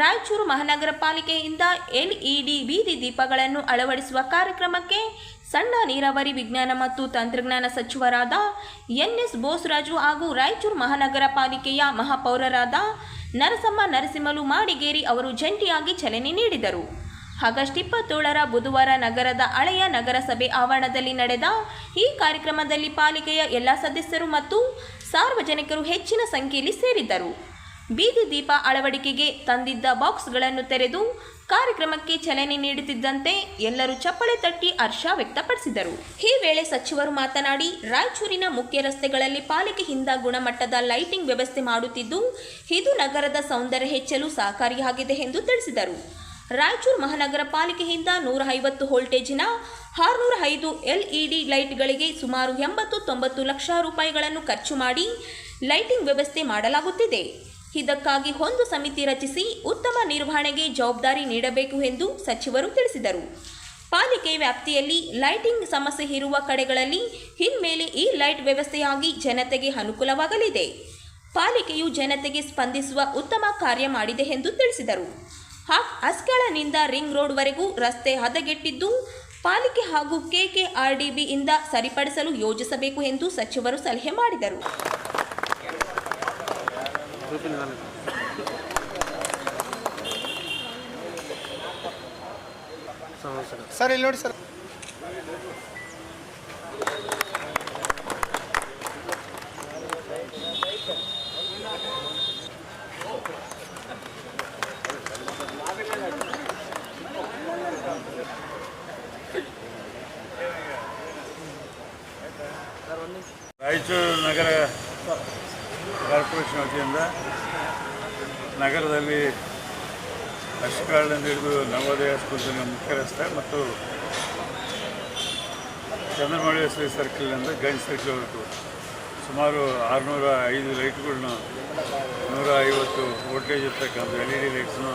ರಾಯಚೂರು ಮಹಾನಗರ ಪಾಲಿಕೆಯಿಂದ ಎಲ್ಇಡಿ ಬೀದಿ ದೀಪಗಳನ್ನು ಅಳವಡಿಸುವ ಕಾರ್ಯಕ್ರಮಕ್ಕೆ ಸಣ್ಣ ನೀರಾವರಿ ವಿಜ್ಞಾನ ಮತ್ತು ತಂತ್ರಜ್ಞಾನ ಸಚಿವರಾದ ಎನ್ಎಸ್ ಬೋಸರಾಜು ಹಾಗೂ ರಾಯಚೂರು ಮಹಾನಗರ ಪಾಲಿಕೆಯ ಮಹಾಪೌರರಾದ ನರಸಮ್ಮ ನರಸಿಂಹಲು ಮಾಡಿಗೇರಿ ಅವರು ಜಂಟಿಯಾಗಿ ಚಲನೆ ನೀಡಿದರು. ಆಗಸ್ಟ್ ಇಪ್ಪತ್ತೇಳರ ಬುಧವಾರ ನಗರದ ಹಳೆಯ ನಗರಸಭೆ ಆವರಣದಲ್ಲಿ ನಡೆದ ಈ ಕಾರ್ಯಕ್ರಮದಲ್ಲಿ ಪಾಲಿಕೆಯ ಎಲ್ಲ ಸದಸ್ಯರು ಮತ್ತು ಸಾರ್ವಜನಿಕರು ಹೆಚ್ಚಿನ ಸಂಖ್ಯೆಯಲ್ಲಿ ಸೇರಿದ್ದರು. ಬೀದಿ ದೀಪ ಅಳವಡಿಕೆಗೆ ತಂದಿದ್ದ ಬಾಕ್ಸ್ಗಳನ್ನು ತೆರೆದು ಕಾರ್ಯಕ್ರಮಕ್ಕೆ ಚಲನೆ ನೀಡುತ್ತಿದ್ದಂತೆ ಎಲ್ಲರೂ ಚಪ್ಪಳೆ ತಟ್ಟಿ ಹರ್ಷ ವ್ಯಕ್ತಪಡಿಸಿದರು. ಈ ವೇಳೆ ಸಚಿವರು ಮಾತನಾಡಿ, ರಾಯಚೂರಿನ ಮುಖ್ಯ ರಸ್ತೆಗಳಲ್ಲಿ ಪಾಲಿಕೆಯಿಂದ ಗುಣಮಟ್ಟದ ಲೈಟಿಂಗ್ ವ್ಯವಸ್ಥೆ ಮಾಡುತ್ತಿದ್ದು, ಇದು ನಗರದ ಸೌಂದರ್ಯ ಹೆಚ್ಚಲು ಸಹಕಾರಿಯಾಗಿದೆ ಎಂದು ತಿಳಿಸಿದರು. ರಾಯಚೂರು ಮಹಾನಗರ ಪಾಲಿಕೆಯಿಂದ ನೂರ ಐವತ್ತು ವೋಲ್ಟೇಜಿನ ಆರುನೂರ ಐದು ಎಲ್ಇಡಿ ಲೈಟ್ಗಳಿಗೆ ಸುಮಾರು ಎಂಬತ್ತು ತೊಂಬತ್ತು ಲಕ್ಷ ರೂಪಾಯಿಗಳನ್ನು ಖರ್ಚು ಮಾಡಿ ಲೈಟಿಂಗ್ ವ್ಯವಸ್ಥೆ ಮಾಡಲಾಗುತ್ತಿದೆ. ಇದಕ್ಕಾಗಿ ಒಂದು ಸಮಿತಿ ರಚಿಸಿ ಉತ್ತಮ ನಿರ್ವಹಣೆಗೆ ಜವಾಬ್ದಾರಿ ನೀಡಬೇಕು ಎಂದು ಸಚಿವರು ತಿಳಿಸಿದರು. ಪಾಲಿಕೆ ವ್ಯಾಪ್ತಿಯಲ್ಲಿ ಲೈಟಿಂಗ್ ಸಮಸ್ಯೆ ಇರುವ ಕಡೆಗಳಲ್ಲಿ ಇನ್ಮೇಲೆ ಈ ಲೈಟ್ ವ್ಯವಸ್ಥೆಯಾಗಿ ಜನತೆಗೆ ಅನುಕೂಲವಾಗಲಿದೆ. ಪಾಲಿಕೆಯು ಜನತೆಗೆ ಸ್ಪಂದಿಸುವ ಉತ್ತಮ ಕಾರ್ಯ ಮಾಡಿದೆ ಎಂದು ತಿಳಿಸಿದರು. ಹಾ- ಅಸ್ಕಳನಿಂದ ರಿಂಗ್ ರೋಡ್ವರೆಗೂ ರಸ್ತೆ ಹದಗೆಟ್ಟಿದ್ದು ಪಾಲಿಕೆ ಹಾಗೂ ಕೆಕೆಆರ್ಡಿಬಿಯಿಂದ ಸರಿಪಡಿಸಲು ಯೋಜಿಸಬೇಕು ಎಂದು ಸಚಿವರು ಸಲಹೆ ಮಾಡಿದರು. ಸರ್ ಇಲ್ಲಿ ನೋಡಿ ಸರ್. ರಾಯಚೂರು ನಗರ ಕಾರ್ಪೊರೇಷನ್ ವತಿಯಿಂದ ನಗರದಲ್ಲಿ ಅಶ್ಕಾಳದಿಂದ ಹಿಡಿದು ನವೋದಯ ಸ್ಕೂಲ್ನ ಮುಖ್ಯ ರಸ್ತೆ ಮತ್ತು ಚಂದ್ರಮೌಳೇಶ್ವರಿ ಸರ್ಕಲ್ನಿಂದ ಗಂಜ್ ಸರ್ಕಲ್ವರೆಗೂ ಸುಮಾರು ಆರುನೂರ ಐದು ಲೈಟ್ಗಳನ್ನ ನೂರ ಐವತ್ತು ವೋಲ್ಟೇಜ್ ಇರ್ತಕ್ಕಂಥ ಎಲ್ ಇ ಡಿ ಲೈಟ್ಸ್ನು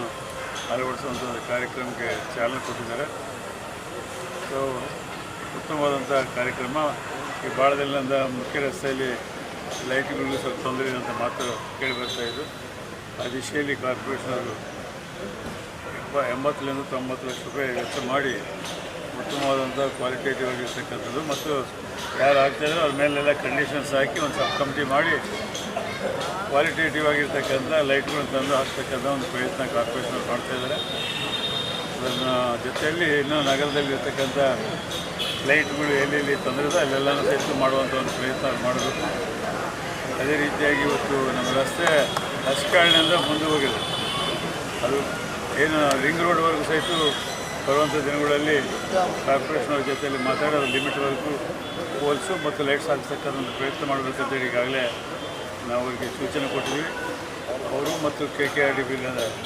ಅಳವಡಿಸುವಂಥ ಕಾರ್ಯಕ್ರಮಕ್ಕೆ ಚಾಲನೆ ಕೊಟ್ಟಿದ್ದಾರೆ. ಸೊ ಉತ್ತಮವಾದಂಥ ಕಾರ್ಯಕ್ರಮ ಈ ಬಾಳದಲ್ಲಿಂದ ಮುಖ್ಯ ರಸ್ತೆಯಲ್ಲಿ ಲೈಟ್ಗಳಿಗೂ ಸ್ವಲ್ಪ ತೊಂದರೆ ಅಂತ ಮಾತು ಕೇಳಿ ಬರ್ತಾ ಇದ್ದು ಆ ದಿಶೆಯಲ್ಲಿ ಕಾರ್ಪೊರೇಷನ್ ಅವರು ಎಂಬ ಎಂಬತ್ತರಿಂದ ತೊಂಬತ್ತು ಲಕ್ಷ ರೂಪಾಯಿ ವೆಚ್ಚ ಮಾಡಿ ಉತ್ತಮವಾದಂಥ ಕ್ವಾಲಿಟೇಟಿವ್ ಆಗಿರ್ತಕ್ಕಂಥದ್ದು. ಮತ್ತು ಯಾರು ಆಗ್ತಾಯಿದ್ರು ಅವ್ರ ಮೇಲೆಲ್ಲ ಕಂಡೀಷನ್ಸ್ ಹಾಕಿ ಒಂದು ಸಬ್ ಕಮಿಟಿ ಮಾಡಿ ಕ್ವಾಲಿಟೇಟಿವ್ ಆಗಿರ್ತಕ್ಕಂಥ ಲೈಟ್ಗಳನ್ನ ತಂದು ಹಾಕ್ತಕ್ಕಂಥ ಒಂದು ಪ್ರಯತ್ನ ಕಾರ್ಪೊರೇಷನ್ ಮಾಡ್ತಾ ಇದ್ದಾರೆ. ಅದನ್ನು ಜೊತೆಯಲ್ಲಿ ಇನ್ನೂ ನಗರದಲ್ಲಿ ಇರ್ತಕ್ಕಂಥ ಲೈಟ್ಗಳು ಎಲ್ಲೆಲ್ಲಿ ತೊಂದರೆ ಇದೆ ಅಲ್ಲೆಲ್ಲನೂ ಸಹಿತ ಮಾಡುವಂಥ ಒಂದು ಪ್ರಯತ್ನ ಮಾಡಬೇಕು ಅದೇ ರೀತಿಯಾಗಿ ಇವತ್ತು ನಮ್ಮ ರಸ್ತೆ ಹಸ್ಕಾಳಿನಿಂದ ಮುಂದೆ ಹೋಗಿದೆ. ಅದು ಏನು ರಿಂಗ್ ರೋಡ್ವರೆಗೂ ಸಹಿತ ಬರುವಂಥ ದಿನಗಳಲ್ಲಿ ಕಾರ್ಪೊರೇಷನ್ ಜೊತೆಯಲ್ಲಿ ಮಾತಾಡೋದು ಲಿಮಿಟ್ವರೆಗೂ ಹೋಲ್ಸು ಮತ್ತು ಲೈಟ್ಸ್ ಹಾಕ್ತಕ್ಕಂಥ ಒಂದು ಪ್ರಯತ್ನ ಮಾಡಬೇಕಂತೇಳಿ ಈಗಾಗಲೇ ನಾವು ಅವರಿಗೆ ಸೂಚನೆ ಕೊಟ್ಟಿದ್ವಿ ಅವರು ಮತ್ತು K K R D B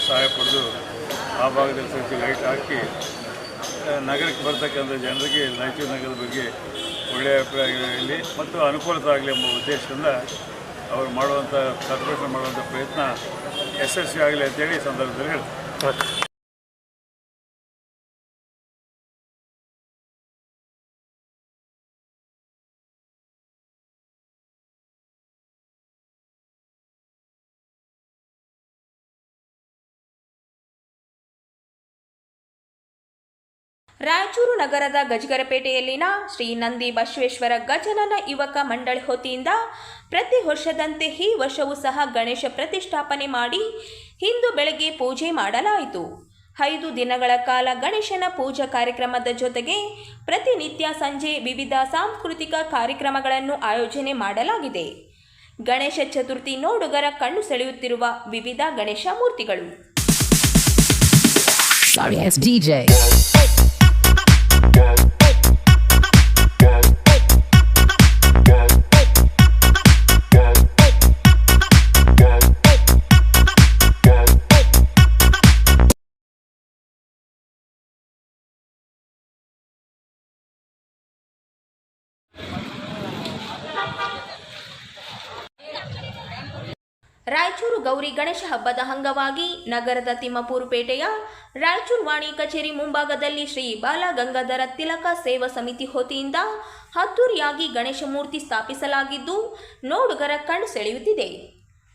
ಸಹಾಯ ಪಡೆದು ಆ ಭಾಗದಲ್ಲಿ ಸ್ವಲ್ಪ ಲೈಟ್ ಹಾಕಿ ನಗರಕ್ಕೆ ಬರ್ತಕ್ಕಂಥ ಜನರಿಗೆ ರಾಯಚೂರು ನಗರದ ಬಗ್ಗೆ ಒಳ್ಳೆಯ ಅಭಿಪ್ರಾಯಗಳಲ್ಲಿ ಮತ್ತು ಅನುಕೂಲತೆ ಆಗಲಿ ಎಂಬ ಉದ್ದೇಶದಿಂದ ಅವರು ಮಾಡುವಂಥ ಕಾರ್ಪೊರೇಷನ್ ಮಾಡುವಂಥ ಪ್ರಯತ್ನ ಯಶಸ್ವಿ ಆಗಲಿ ಅಂತೇಳಿ ಈ ಸಂದರ್ಭದಲ್ಲಿ ಹೇಳ್ತೀನಿ. ರಾಯಚೂರು ನಗರದ ಗಜಗರಪೇಟೆಯಲ್ಲಿನ ಶ್ರೀ ನಂದಿ ಬಸವೇಶ್ವರ ಗಜನನ ಯುವಕ ಮಂಡಳಿ ಹೊತಿಯಿಂದ ಪ್ರತಿ ವರ್ಷದಂತೆ ಈ ವರ್ಷವೂ ಸಹ ಗಣೇಶ ಪ್ರತಿಷ್ಠಾಪನೆ ಮಾಡಿ ಇಂದು ಬೆಳಗ್ಗೆ ಪೂಜೆ ಮಾಡಲಾಯಿತು. ಐದು ದಿನಗಳ ಕಾಲ ಗಣೇಶನ ಪೂಜಾ ಕಾರ್ಯಕ್ರಮದ ಜೊತೆಗೆ ಪ್ರತಿನಿತ್ಯ ಸಂಜೆ ವಿವಿಧ ಸಾಂಸ್ಕೃತಿಕ ಕಾರ್ಯಕ್ರಮಗಳನ್ನು ಆಯೋಜನೆ ಮಾಡಲಾಗಿದೆ. ಗಣೇಶ ಚತುರ್ಥಿ ನೋಡುಗರ ಕಣ್ಣು ಸೆಳೆಯುತ್ತಿರುವ ವಿವಿಧ ಗಣೇಶ ಮೂರ್ತಿಗಳು. ರಾಯಚೂರು ಗೌರಿ ಗಣೇಶ ಹಬ್ಬದ ಅಂಗವಾಗಿ ನಗರದ ತಿಮ್ಮಪೂರು ಪೇಟೆಯ ರಾಯಚೂರು ವಾಣಿ ಕಚೇರಿ ಮುಂಭಾಗದಲ್ಲಿ ಶ್ರೀ ಬಾಲಗಂಗಾಧರ ತಿಲಕ ಸೇವಾ ಸಮಿತಿ ಹೊತಿಯಿಂದ ಅದ್ದೂರಿಯಾಗಿ ಗಣೇಶ ಮೂರ್ತಿ ಸ್ಥಾಪಿಸಲಾಗಿದ್ದು, ನೋಡುಗರ ಕಣ್ಣು ಸೆಳೆಯುತ್ತಿದೆ.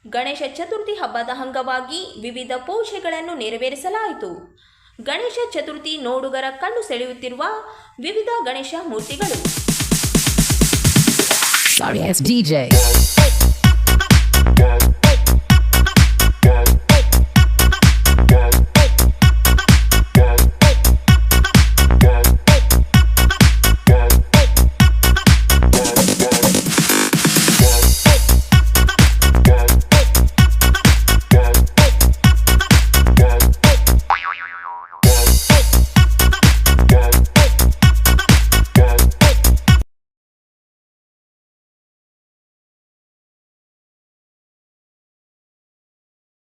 ಗಣೇಶ ಚತುರ್ಥಿ ಹಬ್ಬದ ಅಂಗವಾಗಿ ವಿವಿಧ ಪೂಜೆಗಳನ್ನು ನೆರವೇರಿಸಲಾಯಿತು. ಗಣೇಶ ಚತುರ್ಥಿ ನೋಡುಗರ ಕಣ್ಣು ಸೆಳೆಯುತ್ತಿರುವ ವಿವಿಧ ಗಣೇಶ ಮೂರ್ತಿಗಳು. Sorry ass DJ.